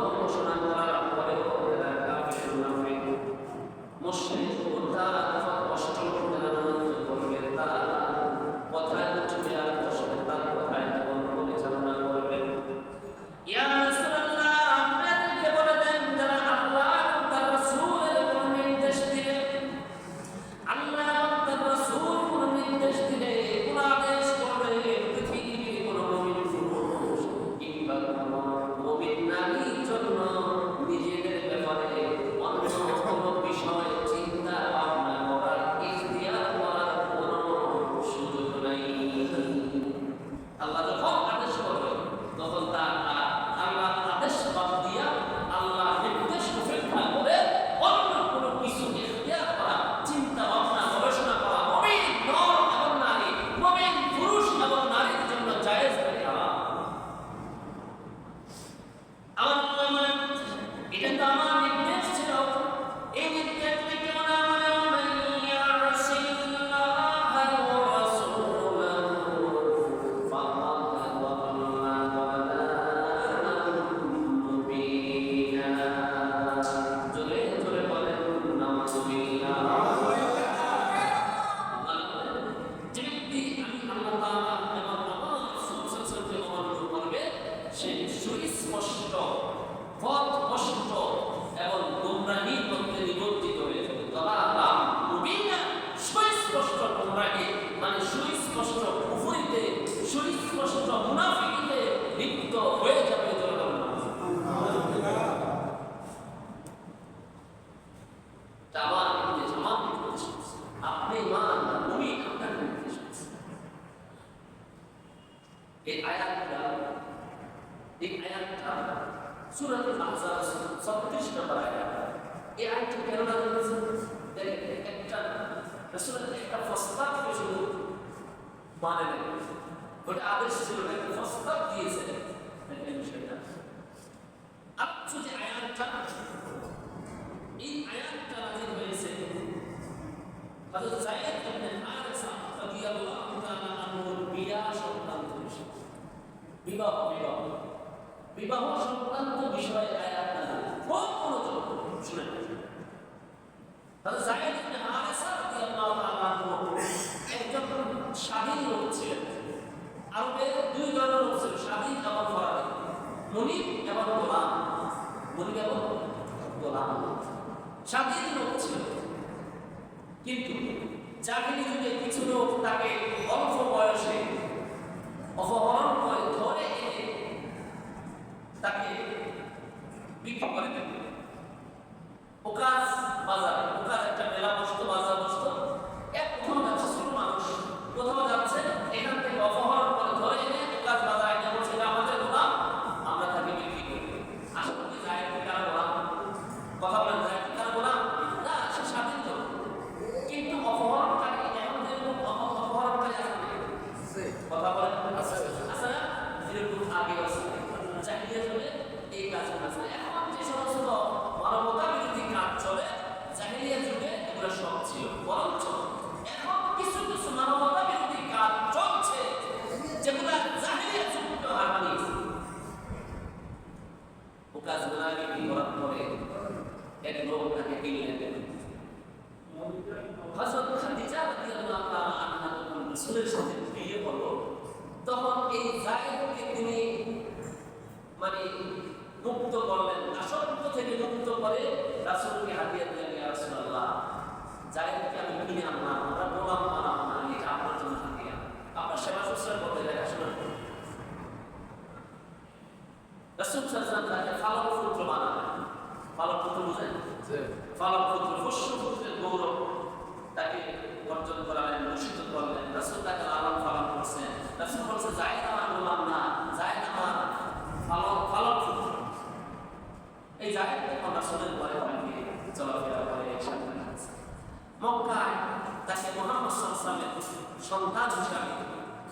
Lord. স্বাধীন লোক ছিলেন। আরবে দুই ধরনের লোক ছিল, স্বাধীন এবং ফরারি মনিব এবং গোলাম মনিব এবং গোলাম। স্বাধীন লোক ছিল। কিন্তু চাকরি যুগে কিছু লোক তাকে অল্প বয়সে, অপহরণ করে ধরে এনে তাকে বিক্রি করে দেবে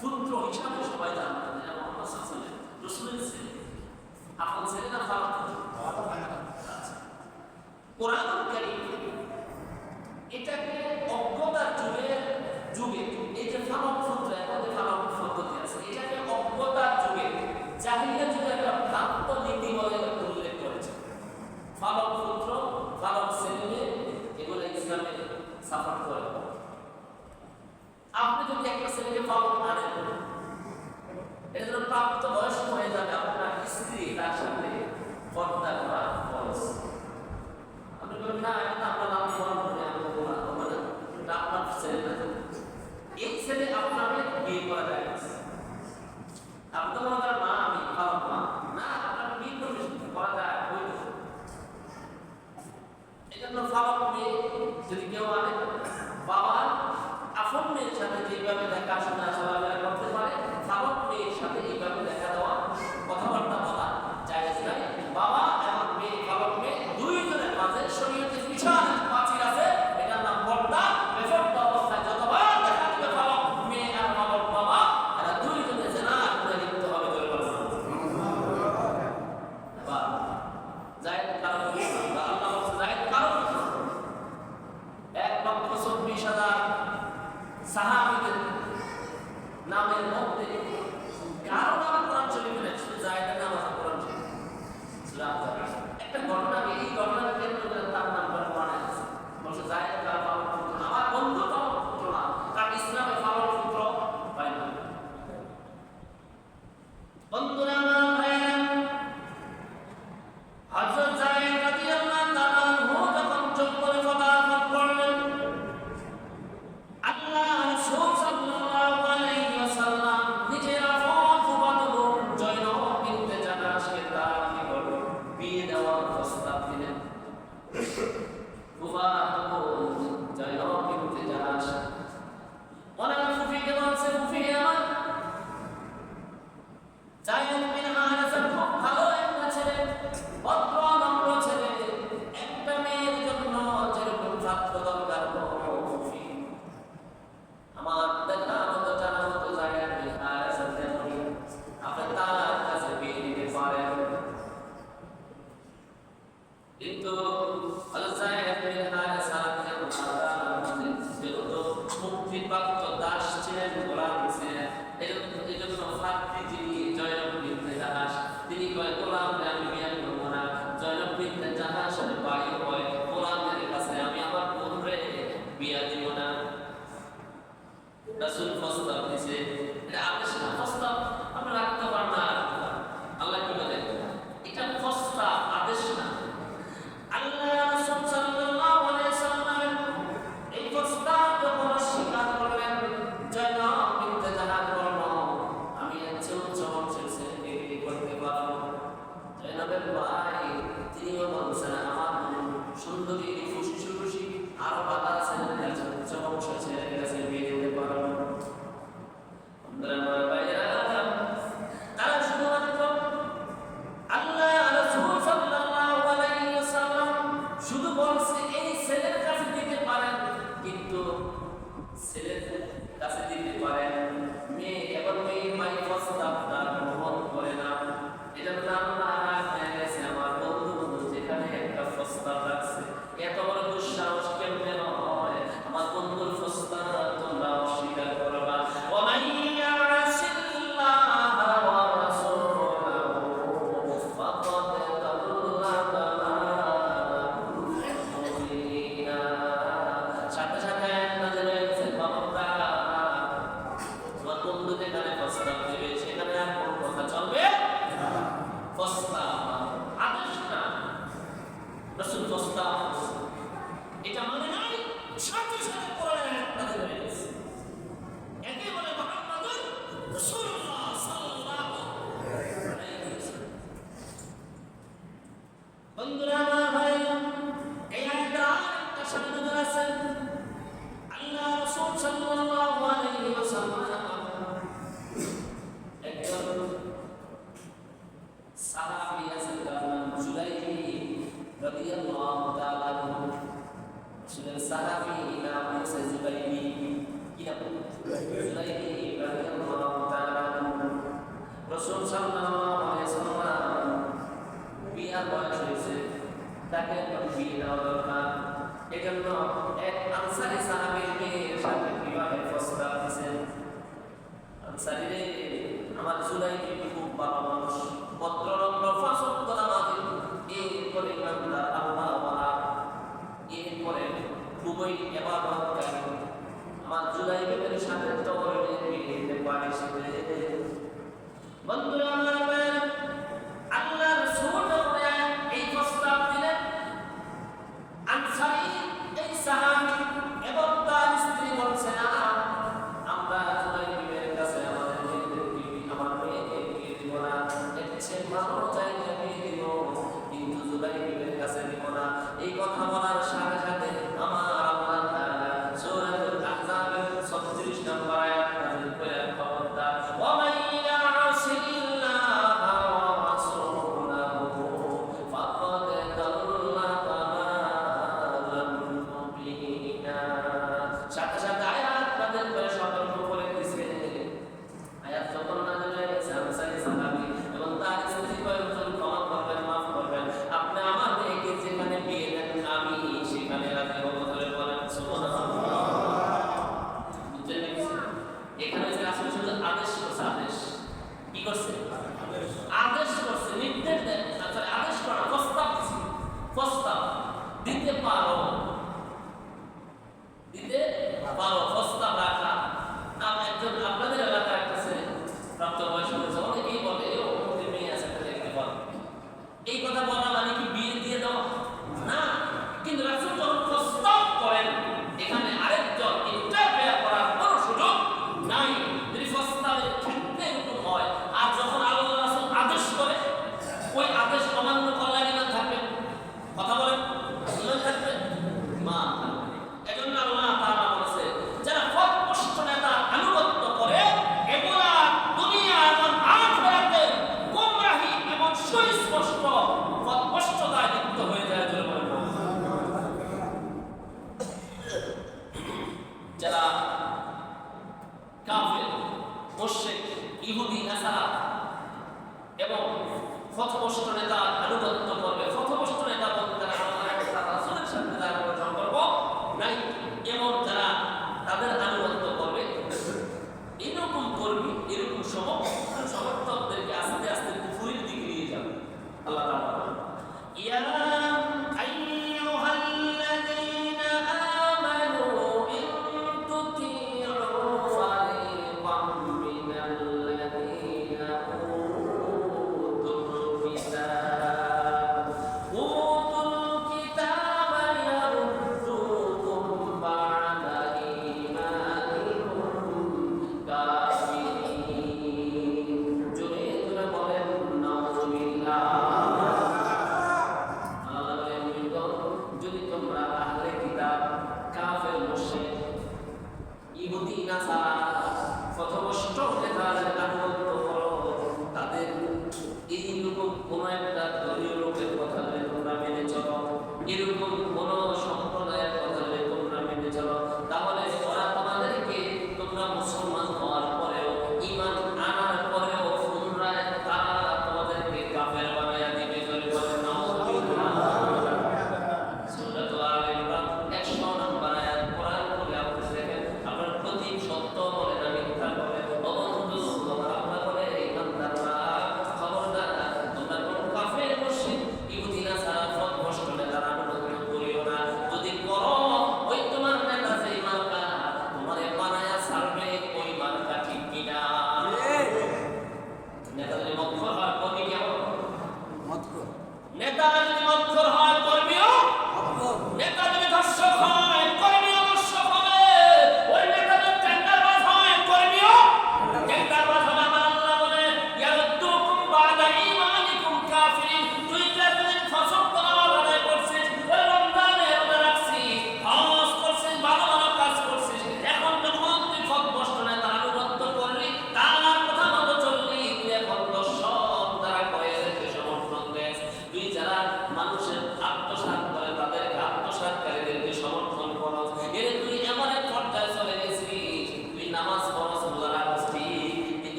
পুত্র হিসাবে সবাই জানতেন রসুলের ছেলে আপনার ছেলে না কোরআন এটাকে অজ্ঞতার যুগে যুগে এই যে সূত্র পদ্ধতি আছে এটাকে অজ্ঞতার যুগে যুগে একটা ভ্রান্ত নীতি বলে উল্লেখ করেছে সূত্র এগুলো ইসলামে সাপোর্ট করে। Senin malınlar